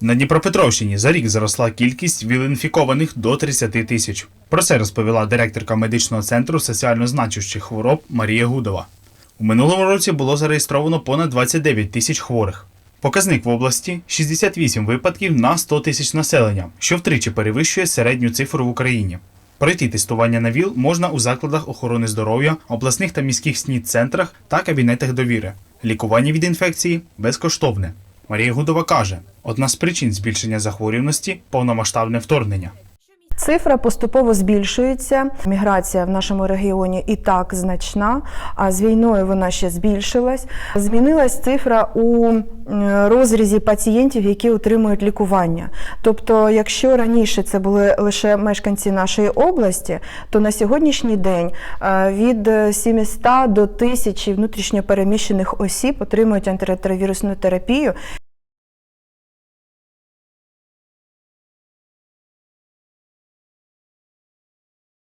На Дніпропетровщині за рік зросла кількість віл-інфікованих до 30 тисяч. Про це розповіла директорка медичного центру соціально значущих хвороб Марія Гудова. У минулому році було зареєстровано понад 29 тисяч хворих. Показник в області 68 випадків на 100 тисяч населення, що втричі перевищує середню цифру в Україні. Пройти тестування на ВІЛ можна у закладах охорони здоров'я, обласних та міських СНІД-центрах та кабінетах довіри. Лікування від інфекції безкоштовне. Марія Гудова каже, одна з причин збільшення захворюваності повномасштабне вторгнення. Цифра поступово збільшується. Міграція в нашому регіоні і так значна, а з війною вона ще збільшилась. Змінилась цифра у розрізі пацієнтів, які отримують лікування. Тобто, якщо раніше це були лише мешканці нашої області, то на сьогоднішній день е, від 700 до 1000 внутрішньопереміщених осіб отримують антиретровірусну терапію.